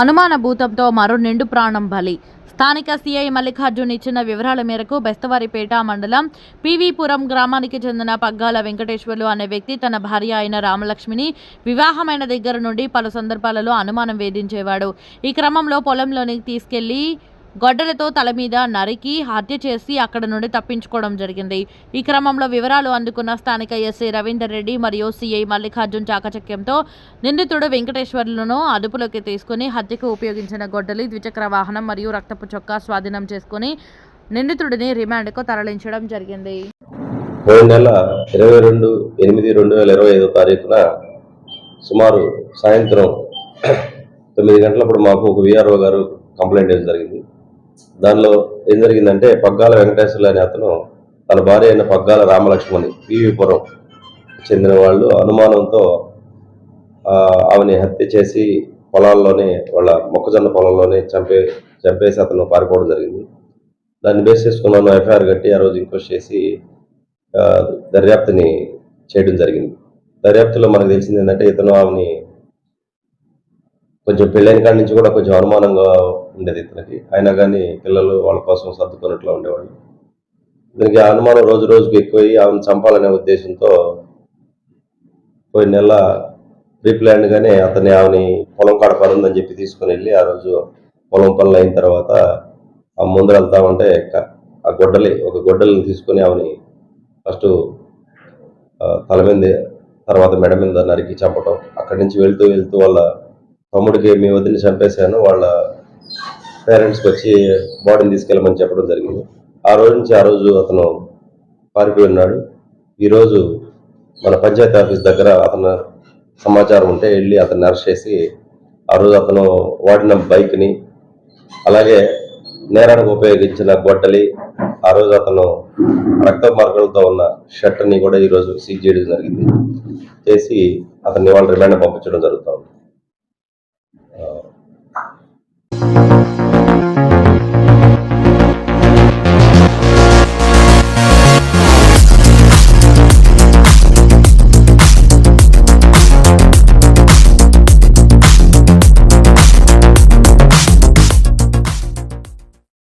అనుమాన భూతంతో మరో నిండు ప్రాణం బలి. స్థానిక సీఐ మల్లికార్జున్ ఇచ్చిన వివరాల మేరకు బెస్తవారిపేట మండలం పీవీపురం గ్రామానికి చెందిన పగ్గాల వెంకటేశ్వర్లు అనే వ్యక్తి తన భార్య అయిన రామలక్ష్మిని వివాహమైన దగ్గర నుండి పలు సందర్భాలలో అనుమానం వేధించేవాడు. ఈ క్రమంలో పొలంలోనికి తీసుకెళ్ళి గొడ్డలతో తల మీద నరికి హత్య చేసి అక్కడ నుండి తప్పించుకోవడం జరిగింది. ఈ క్రమంలో వివరాలు అందుకున్న స్థానిక ఎస్ఐ రవీందర్ రెడ్డి మరియు సిఐ మల్లికార్జున్ చాకచక్యంతో నిందితుడు వెంకటేశ్వర్లను అదుపులోకి తీసుకుని హత్యకు ఉపయోగించిన గొడ్డలి ద్విచక్ర వాహనం మరియు రక్తపు చొక్కా స్వాధీనం చేసుకుని నిందితుడిని రిమాండ్కు తరలించడం జరిగింది. పోయిన నెల ఇరవై రెండు ఎనిమిది రెండు వేల ఇరవై ఐదో తారీఖున సుమారు సాయంత్రం తొమ్మిది గంటలప్పుడు మాకు ఒక విఆర్ఓ గారు కంప్లైంట్ ఇవ్వడం జరిగింది. దానిలో ఏం జరిగిందంటే పగ్గాల వెంకటేశ్వర్లు అనే అతను తన భార్య అయిన పగ్గాల రామలక్ష్మణి పీవీపురం చెందిన వాళ్ళు అనుమానంతో ఆమెని హత్య చేసి పొలాల్లోనే వాళ్ళ మొక్కజొన్న పొలంలోనే చంపే చంపేసి అతను పారిపోవడం జరిగింది. దాన్ని బేస్ చేసుకున్నాను ఎఫ్ఐఆర్ కట్టి ఆ రోజు ఇంక్వెస్ట్ చేసి దర్యాప్తుని చేయడం జరిగింది. దర్యాప్తులో మనకు తెలిసింది ఏంటంటే ఇతను ఆమెని కొంచెం పెళ్ళైన కాడి నుంచి కూడా కొంచెం అనుమానంగా ఉండేది ఇతనికి. అయినా కానీ పిల్లలు వాళ్ళ కోసం సర్దుకున్నట్లు ఉండేవాళ్ళు. దీనికి ఆ అనుమానం రోజు రోజుకి ఎక్కువయ్యి ఆమెను చంపాలనే ఉద్దేశంతో పోయిన నెల ప్రీప్లాన్గానే అతన్ని ఆమెని పొలం కాడ పని ఉందని చెప్పి తీసుకుని వెళ్ళి ఆ రోజు పొలం పనులు అయిన తర్వాత ఆ ముందర వెళ్తామంటే ఆ గొడ్డలి ఒక గొడ్డలిని తీసుకొని ఆమెని ఫస్ట్ తల మీద తర్వాత మెడ మీద నరికి చంపటం అక్కడి నుంచి వెళ్తూ వెళ్తూ వాళ్ళ తమ్ముడికి మీ వదిలి చంపేశాను వాళ్ళ పేరెంట్స్కి వచ్చి బాడీని తీసుకెళ్ళమని చెప్పడం జరిగింది. ఆ రోజు నుంచి ఆ రోజు అతను పారిపోయి ఉన్నాడు. ఈరోజు మన పంచాయతీ ఆఫీస్ దగ్గర అతను సమాచారం ఉంటే వెళ్ళి అతన్ని అరెస్ట్ చేసి ఆ రోజు అతను వాడిన బైక్ని అలాగే నేరానికి ఉపయోగించిన గొడ్డలి ఆ రోజు అతను రక్త మార్గాలతో ఉన్న షర్ట్ని కూడా ఈరోజు సీజ్ చేయడం జరిగింది. చేసి అతన్ని వాళ్ళ రిమాండ్ పంపించడం జరుగుతూ ఉంది uh,